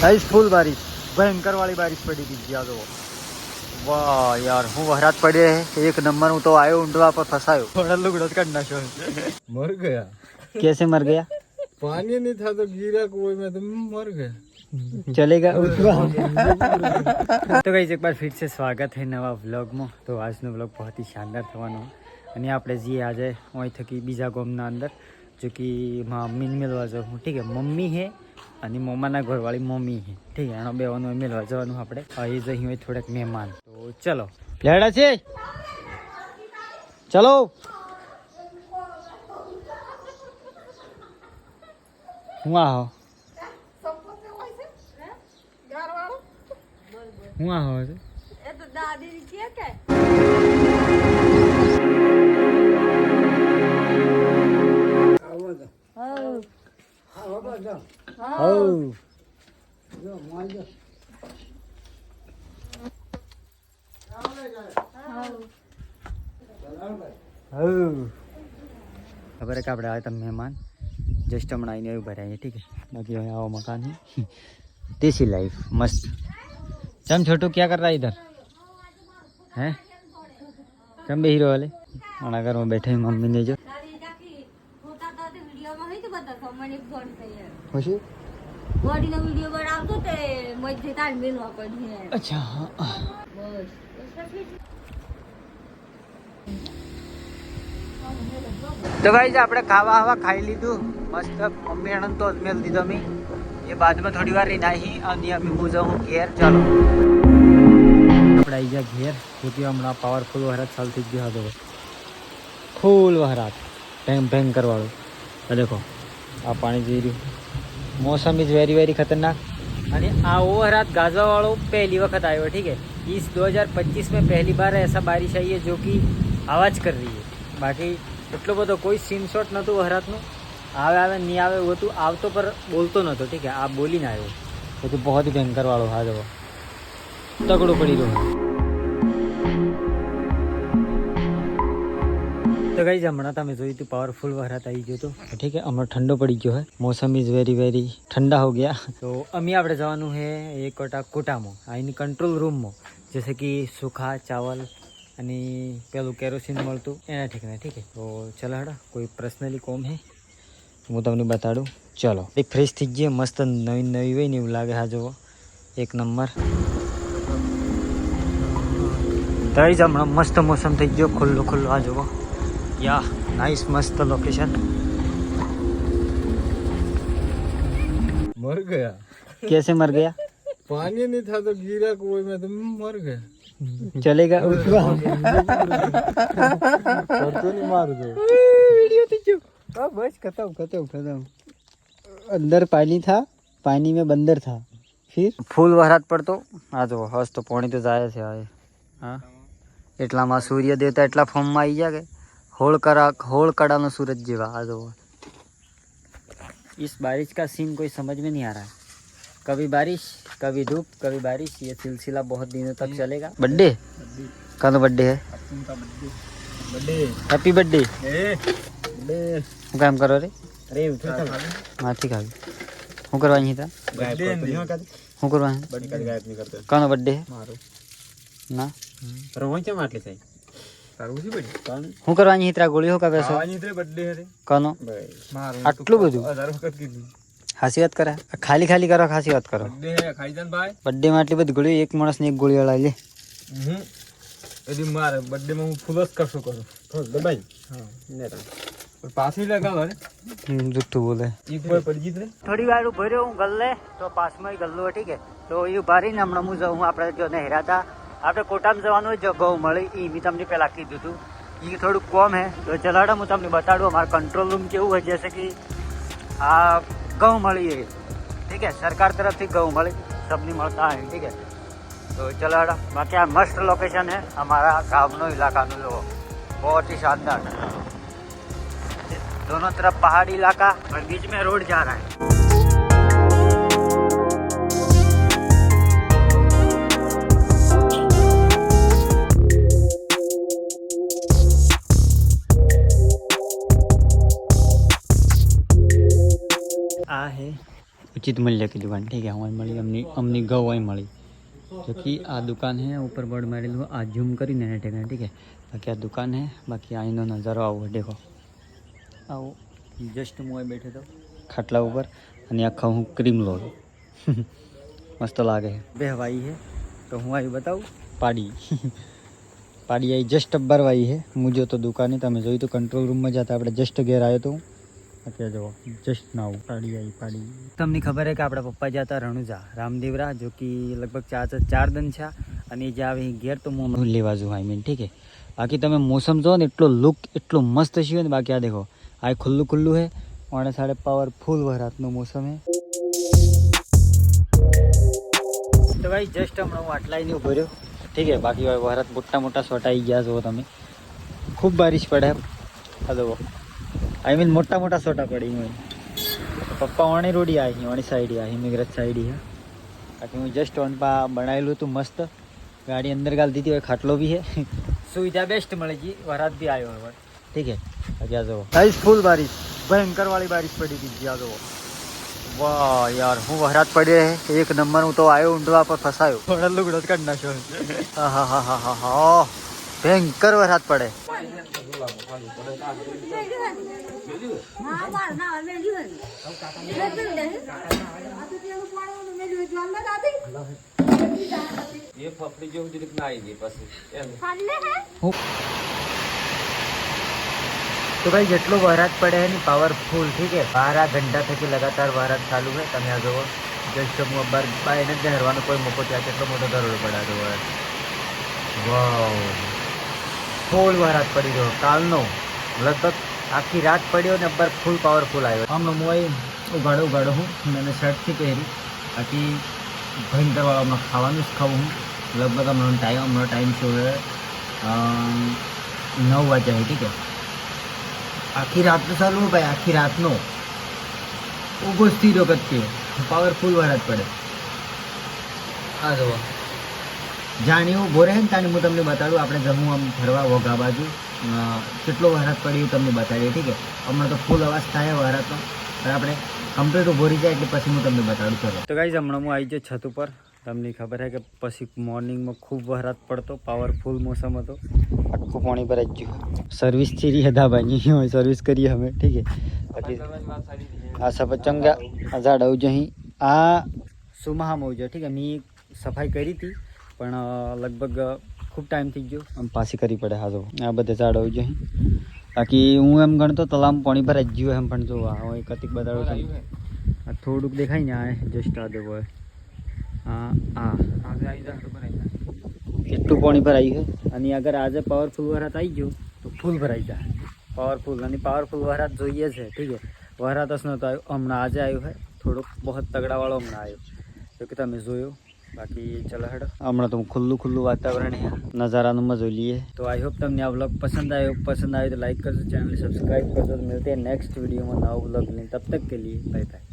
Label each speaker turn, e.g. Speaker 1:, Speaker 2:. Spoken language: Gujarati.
Speaker 1: આઈસ ફૂલ બારિશ ભયંકર વાળી બારિશ પડી હતી જ્યાં તો વાહ યાર હું વહરાત પડી રહે એક નંબર હું તો આવ્યો ઊંડવા પર ફસાયો થોડા લુગડો જ કાઢ નાખ્યો
Speaker 2: मर गया
Speaker 1: कैसे मर गया
Speaker 2: पानी नहीं था तो गिरा कुएं में तो मर गया
Speaker 1: चलेगा તો ગઈ એક બાર ફિર છે સ્વાગત છે નવા વ્લોગમાં તો આજનો વ્લોગ બહુ ही શાનદાર થવાનો અને આપણે જઈએ આજે અહીં થકી બીજા ગામના અંદર જો કે મમ્મીને મેળવા જવું ઠીક છે મમ્મી હે અને મમ્માના ઘરવાળી મમ્મી છે. ઠીક એનો બેવાનું મેળવા જવાનું આપણે. અહીં જઈ હોય થોડાક મહેમાન. તો ચલો. લેડા છે? ચલો. હું આહો હું? આહો છે
Speaker 3: એ તો દાદી છે કે
Speaker 1: હવ ખબર है कि આપણે આવ્યા હતા મહેમાન જસ્ટ હમણાં આવીને એવું ભરાય ઠીક है बाकी હવે આવો मकान है देसी लाइफ मस्त चम छोटू क्या कर रहा है इधर हैं चम हीरो वाले हमारा घर में बैठे हैं मम्मी ने जो
Speaker 3: મને ફોન કર્યો.
Speaker 1: પછી?
Speaker 3: બોડીનો વિડિયો બનાવતો તે મજે તાર મેલો
Speaker 1: કરી અચ્છા
Speaker 3: બસ.
Speaker 1: તો ગાઈઝ આપણે ખાવા હવા ખાઈ લીધું મસ્ત. મમ્મી આણંદ તો અજમેર દીધો મેં. એ બાદમાં થોડી વાર રહીને આવી અને અમે હું ઘેર. ચાલો. આપણે આવી જાય ઘેર. ખોટી હમણાં પાવરફુલ વહરાત ચાલતી જ ગયો હતો. ફૂલ વહરાત ભેંગ ભેંગ કરવાળો. દેખો. આ પાણી જઈ રહ્યું મોસમ ઇઝ વેરી વેરી ખતરનાક અને આ वहरात गाजवा वालों पहली वक्त आए हो ठीक है इस 2025 में पहली बार ऐसा बारिश आई है जो कि आवाज कर रही है બાકી એટલો બધો કોઈ સીન શોટ નહોતું વહરાતનું આવે આવે નહીં આવે એવું હતું આવતો પર બોલતો નહોતો ઠીક છે આ બોલીને આવ્યો એ તો બહુ જ ભયંકર વાળો હા જવો તગડો પડી રહ્યો તો ગઈ હમણાં તમે જોયું હતું પાવરફુલ વરસાદ આવી ગયો હતો ઠીક છે, હમણાં ઠંડો પડી ગયો હે. મોસમ ઇઝ વેરી વેરી ઠંડા હો ગયા. તો અમે આપણે જવાનું છે એક કોટા કોટામાં અહીંની કંટ્રોલ રૂમમાં જૈસે કે સુખા, ચાવલ અને પેલું કેરોસીન મળતું. એના ઠીકને ઠીક છે. તો ચલો હડા, કોઈ પર્સનલી કોમ હે. હું તમને બતાડું. ચલો, એક ફ્રેશ થઈ ગયો, મસ્ત નવી નવી હોય ને એવું લાગે હા જુઓ એક નંબર. તઈ જ હમણાં મસ્ત મોસમ થઈ ગયો, ખુલ્લો ખુલ્લો આ જુઓ યા નાઇસ મસ્ત લોકેશન
Speaker 2: मर गया
Speaker 1: कैसे मर गया
Speaker 2: पानी नहीं था तो गिरा कुएं में तो मर गया
Speaker 1: चलेगा
Speaker 2: करतो नहीं मार दो
Speaker 1: बस खत्म खत्म खत्म अंदर पानी था पानी में बंदर था फिर ફૂલ વરસાદ પડતો આ જો હસ તો પાણી તો જાય છે હવે હા એટલામાં સૂર્ય દેવતા એટલા ફોર્મમાં આવી ગયા કે होड़करा होड़कड़ा में सूरज जीवा, आज. जाओ इस बारिश का सीन कोई समझ में नहीं आ रहा है। कभी बारिश, कभी धूप, कभी बारिश, ये सिलसिला बहुत दिनों तक चलेगा। बर्थडे कल तो बर्थडे है? हैप्पी बर्थडे काम करो रे।
Speaker 2: अरे माथी खा हूँ
Speaker 1: करवाई था हूँ
Speaker 2: करवाए कौन तो बर्थडे है?
Speaker 1: ना। रोहित
Speaker 2: मार ले चाहिए શું બડી ગોળી
Speaker 1: શું કરવા અહીં ત્રા ગોળીઓ કાપે છે?
Speaker 2: ખાવાની એટલે બર્થડે હરે
Speaker 1: કોનો? આટલું બધું?
Speaker 2: ખાસી
Speaker 1: હાસી વાત કરે? આ ખાલી ખાલી કરો ખાસી વાત કરો.
Speaker 2: બર્થડે હે ખાઈ જાન ભાઈ.
Speaker 1: બર્થડે માં આટલી બધી ગોળી એક માણસને એક ગોળી વાળા લે.
Speaker 2: હમ. મારે બર્થડે માં હું ફૂલ જ કરશું કરું. દબાઈ હા. પાછી લગાવો રે.
Speaker 1: જુઠ્ઠું બોલે.
Speaker 2: એક પર પડી જીત રે.
Speaker 1: થોડી વાર ઊભો રહ્યો હું ગલ્લે. તો પાસમાં ગલ્લો ઠીક છે તો એ ઊભા રહીને હમણાં હું જાઉં આપણે જો નહેરા હતા. આપણે કોટામાં જવાનું હોય જગ્યાઓ મળે એ મેં તમને પહેલાં કીધું હતું એ થોડુંક કોમ હે તો ચલાડો હું તમને બતાડું અમારા કંટ્રોલ રૂમ કેવું હોય જૈસે કે આ ઘઉં મળી ઠીક હે સરકાર તરફથી ઘઉં મળે સબની મળતા હે ઠીક હે तो चला बाकी आ मस्त लोकेशन है हमारा गाँव इलाका लोग बहुत ही शानदार दोनों तरफ़ पहाड़ी इलाका और बीच में रोड जा रहा है उचित मूल्य की दुकान ठीक है हमारी मिली अमनी अमनी गौ वहीं मिली जो कि आ दुकान है ऊपर बोर्ड मरेलू आ झूम कर ठेकाने ठीक है बाकी आ दुकान है बाकी आईनो नज़ारो आओ देखो आओ जस्ट मुँह बैठे तो ખાટલા ઉપર અને આખા હું ક્રીમ લો મસ્ત લાગે બે હવાઈ હે તો હું આવી બતાવું પાડી પાડી આવી જસ્ટ અબ્બારવાઈ હે હું જો તો દુકાને તમે જોયું તો કંટ્રોલ રૂમમાં જતા આપણે જસ્ટ ઘેર આવ્યો તો હું અત્યારે જો જસ્ટ નાવ પાડી આવી, પાડી. તમને ખબર છે કે આપણા પપ્પા જતા રણુજા રામદેવરા જો કે લગભગ ચાર ચાર દન છે. અને જે આવે ઘેર તો હું લેવા જઉં આઈ મીન ઠીક છે. બાકી તમે મોસમ જો ને, એટલો લુક એટલો મસ્ત છે ને, બાકી આ દેખો, આ ખુલ્લું ખુલ્લું છે. અને સાડે પાવરફુલ વરાતનું મોસમ હે તો ભાઈ જસ્ટ હમણાં હું આટલા નહીં ઊભો રહ્યો. ઠીક છે, બાકી વરાત મોટા મોટા આવી ગયા છો તમે. ખૂબ બારિશ પડે. હલો આઈ મીન મોટા મોટા સોટા પડી હું પપ્પા ઓણી રોડી આવી ઓણી સાઈડ આવી મિગ્રજ સાઈડ હે. બાકી હું જસ્ટ ઓન પા બનાવેલું હતું મસ્ત. ગાડી અંદર ગાલ દીધી હોય ખાટલો બી હે. સુવિધા બેસ્ટ મળી ગઈ વરાત બી આવ્યો હવે. ઠીક હે? જ્યાં જવો સાઈઝ ફૂલ બારિશ. ભયંકર વાળી બારિશ પડી ગઈ જ્યાં જવો વાહ યાર હું વરાત પડી હે. એક નંબર હું તો આવ્યો ઊંડવા પર ફસાયો. થોડા લુગડો જ કાઢી નાખ્યો હા. હા હા હા હા હા ભયંકર વરસાદ પડે.
Speaker 3: તો
Speaker 1: ભાઈ, જેટલો વરસાદ પડે એની પાવરફુલ ઠીક હે બારા ઘંટા થકી લગાતાર વરાત ચાલુ હે તમે આ જોવો જસ્ટ હું બાય એને જ ધરવાનો કોઈ મોકો ત્યાં કેટલો મોટો દરોડો પડાતો હોય વાવ. ફૂલ વરાત પડી ગયો. કાલનો લગભગ આખી રાત પડ્યો ને અબ્બર ફૂલ પાવરફુલ આવ્યો. આમનો મોય ઉગાડો ઉગાડો હું. મને શર્ટથી પહેરી. બાકી ભયંકર વાળો હમણાં ખાવાનું જ ખાવું હું. લગભગ હમણાં ટાઈમ હમણાં ટાઈમ છે નવ વાગ્યા ઠીક છે? આખી રાતનો ચાલુ હોય ભાઈ આખી રાતનો. ઊભો સ્થિર વખત પાવરફુલ વરસાદ પડે. આ જુઓ. જાણી ઊભો રહે ને તાણી હું તમને બતાડું. આપણે જમું આમ ફરવા વઘા બાજુ. કેટલો વરસાદ પડ્યો તમને બતાડીએ, ઠીક છે? હમણાં તો ફૂલ અવાજ થાય વરસાદનો પણ આપણે કમ્પ્લીટ ઊભો રહી જાય એટલે પછી હું તમને બતાડું. ચલો. તો ગાઈઝ હમણાં હું આવી ગયો છત ઉપર. તમને ખબર છે કે પછી મોર્નિંગમાં ખૂબ વરસાદ પડતો પાવરફુલ મોસમ હતો. આખું પાણી જ ગયું. સર્વિસથી રહી ભાઈ સર્વિસ કરીએ અમે, ઠીક છે? બાકી આ સફેદ ચંગા, આ ઝાડ આવજો અહીં. આ સુમાહામાં આવું ઠીક છે? મેં સફાઈ કરી હતી. પણ લગભગ ખૂબ ટાઈમ થઈ ગયો. આમ પાછી કરી પડે હા જો. આ બધે ઝાડ આવું જાય બાકી હું એમ ગણતો તલામ પાણી ભરાઈ જ ગયું એમ પણ જો આ હું કતિક બતાડું થઈ આ થોડુંક દેખાય ને આ જસ્ટ આ દેવો હા. હા
Speaker 2: આજે આવી જાય ખબર
Speaker 1: એટલું પાણી ભરાઈ છે અને અગર આજે પાવરફુલ વરાત આવી ગયું તો ફૂલ ભરાઈ જાય પાવરફુલ અને પાવરફુલ વરાત જોઈએ છે ઠીક છે. વરાત જ નહોતો આવ્યો હમણાં આજે આવ્યો છે થોડોક બહુ તગડાવાળો હમણાં આવ્યો. જો કે તમે જોયો. બાકી ચલો હેડો. હમણાં તો ખુલ્લું ખુલ્લું વાતાવરણ છે. નજારાનો મજો લઈએ. તો આઈ હોપ તમને આ વ્લોગ પસંદ આવ્યો. પસંદ આવ્યો તો લાઈક કરજો ચેનલ સબસ્ક્રાઈબ કરજો. તો મળતે નેક્સ્ટ વિડીયોમાં નવો વ્લોગ લઈને. તબ તક કે લીએ બાય બાય